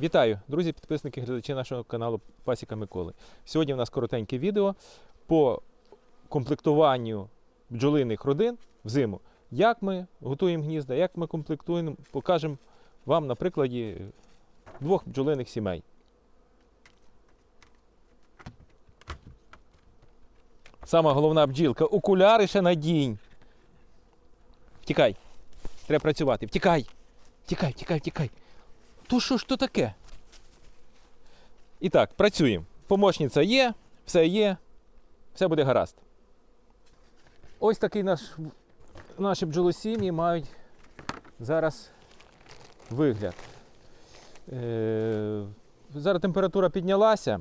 Вітаю, друзі, підписники, глядачі нашого каналу Пасіка Миколи. Сьогодні у нас коротеньке відео по комплектуванню бджолиних родин взиму. Як ми готуємо гнізда, як ми комплектуємо, покажемо вам на прикладі двох бджолиних сімей. Сама головна бджілка. Окуляри ще надінь. Втікай. Треба працювати. Втікай. Втікай, втікай, втікай. То що ж то таке? І так, працюємо. Помощниця є, все є, все буде гаразд. Ось такий наш, наші бджолосім'ї мають зараз вигляд. Е, зараз температура піднялася,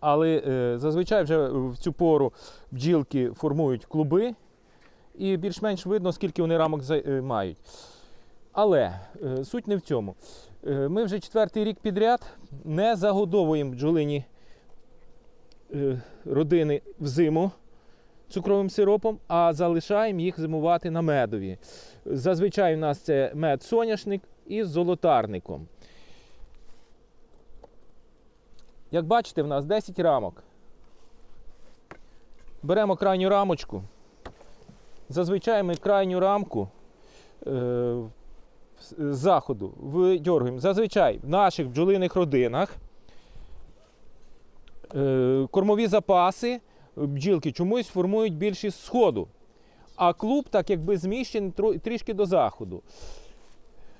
але е, зазвичай вже в цю пору бджілки формують клуби, і більш-менш видно, скільки вони рамок е, мають. Але е, суть не в цьому. Е, Ми вже четвертий рік підряд не загодовуємо бджолині е, родини взиму цукровим сиропом, а залишаємо їх зимувати на медові. Зазвичай у нас це мед соняшник із золотарником. Як бачите, в нас 10 рамок. Беремо крайню рамочку. Зазвичай ми крайню рамку заходу видьоргуємо. Зазвичай в наших бджолиних родинах е, кормові запаси бджілки чомусь формують більше з сходу. А клуб так якби зміщений трішки до заходу.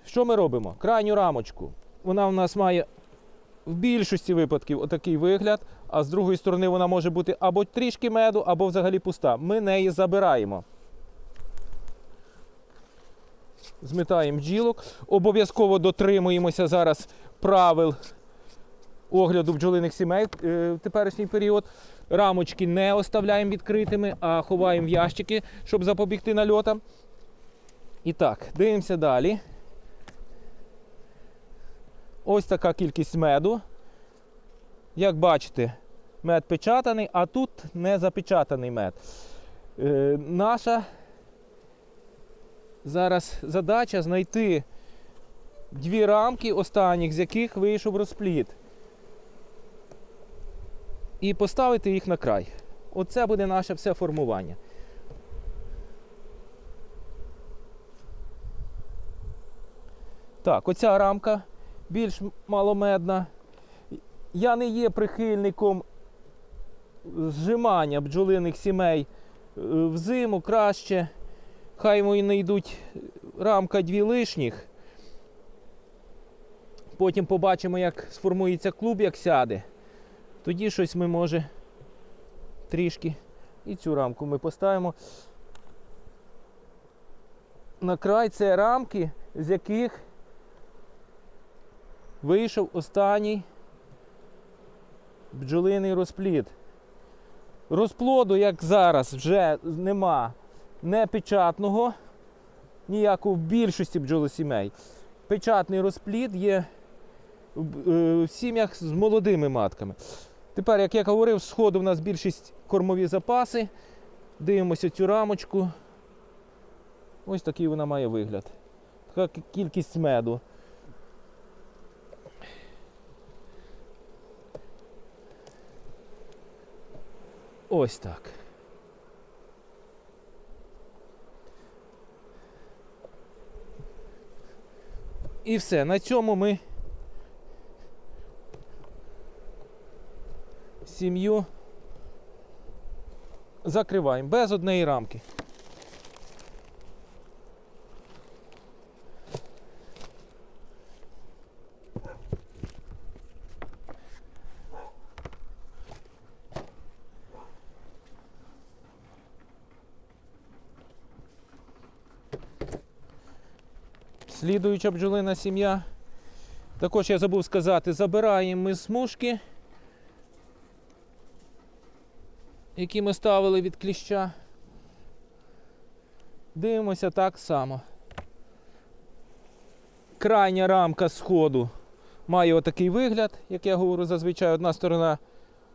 Що ми робимо? Крайню рамочку. Вона у нас має в більшості випадків отакий вигляд, а з другої сторони вона може бути або трішки меду, або взагалі пуста. Ми неї забираємо. Змітаємо бджілок. Обов'язково дотримуємося зараз правил огляду бджолиних сімей е, в теперішній період. Рамочки не оставляємо відкритими, а ховаємо в ящики, щоб запобігти нальотам. І так, дивимося далі. Ось така кількість меду. Як бачите, мед печатаний, а тут не запечатаний мед. Е, наша зараз задача знайти дві рамки останніх, з яких вийшов розплід. І поставити їх на край. Оце буде наше все формування. Так, оця рамка більш маломедна. Я не є прихильником зжимання бджолиних сімей е, взиму краще. Хай вони йдуть рамка дві лишніх. Потім побачимо, як сформується клуб, як сяде. Тоді щось ми може трішки. І цю рамку ми поставимо. На край це рамки, з яких вийшов останній бджолиний розплід. Розплоду, як зараз, вже нема не печатного, ніякого в більшості бджолосімей. Печатний розплід є в е, сім'ях з молодими матками. Тепер, як я говорив, з сходу в нас більшість кормові запаси. Дивимося цю рамочку. Ось такий вона має вигляд. Така кількість меду. Ось так. І все. На цьому ми сім'ю закриваємо без однієї рамки. Слідуюча бджолина сім'я. Також я забув сказати, забираємо ми смужки, які ми ставили від кліща. Дивимося так само. Крайня рамка сходу має отакий вигляд, як я говорю зазвичай. Одна сторона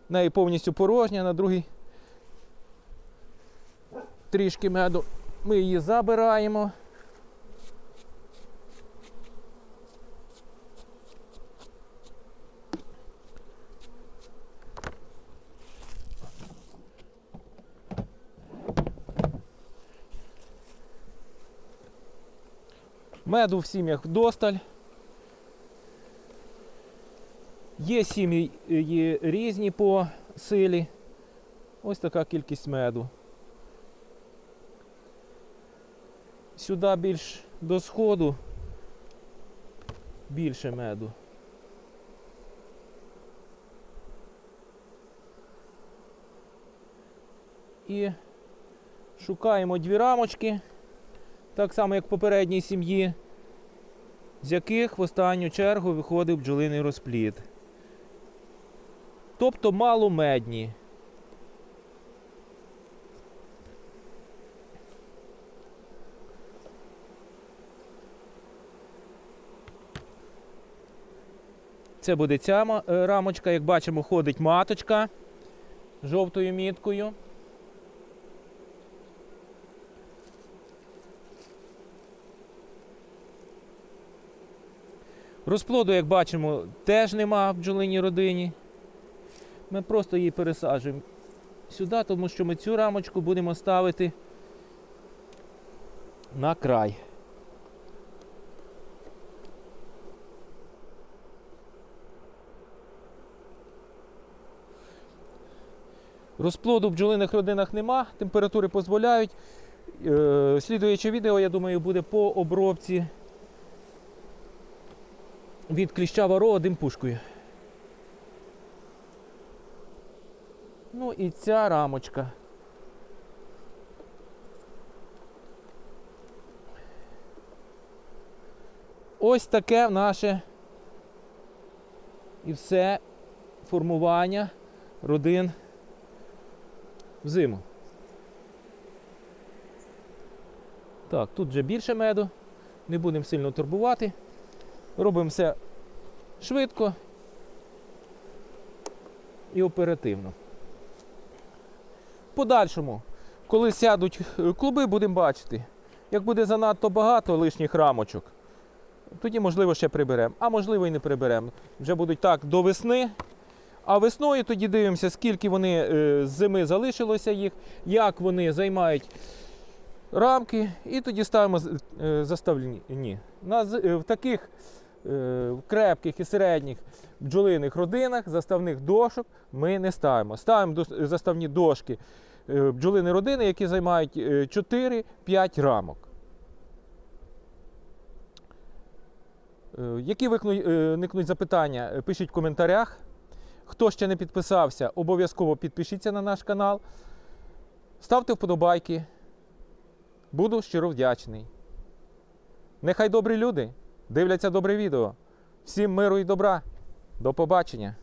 неї повністю порожня, на другій трішки меду. Ми її забираємо. Меду в сім'ях вдосталь. Є сім'ї е, є різні по силі. Ось така кількість меду. Сюди більш до сходу більше меду. І шукаємо дві рамочки, так само як в попередній сім'ї, з яких в останню чергу виходив бджолиний розплід. Тобто маломедні. Це буде ця е, рамочка. Як бачимо, ходить маточка жовтою міткою. Розплоду, як бачимо, теж нема в бджолиній родині. Ми просто її пересаджуємо сюди, тому що ми цю рамочку будемо ставити на край. Розплоду в бджолиних родинах нема, температури дозволяють. Е, Слідуюче відео, я думаю, буде по обробці від кліща варого димпушкою. Ну і ця рамочка. Ось таке наше і все формування родин взиму. Так, тут вже більше меду, не будемо сильно турбувати. Робимо все швидко і оперативно. Подальшому, коли сядуть е, клуби, будемо бачити. Як буде занадто багато лишніх рамочок, тоді, можливо, ще приберемо. А можливо і не приберемо. Вже будуть так до весни. А весною тоді дивимося, скільки вони е, з зими залишилося їх, як вони займають рамки, і тоді ставимо е, заставні. На, з- е, в таких е, крепких і середніх бджолиних родинах заставних дошок ми не ставимо. Ставимо заставні дошки е, бджолини родини, які займають е, 4-5 рамок. Е, Які е, виникнуть запитання, пишіть в коментарях. Хто ще не підписався, обов'язково підпишіться на наш канал. Ставте вподобайки. Буду щиро вдячний. Нехай добрі люди дивляться добре відео. Всім миру і добра. До побачення!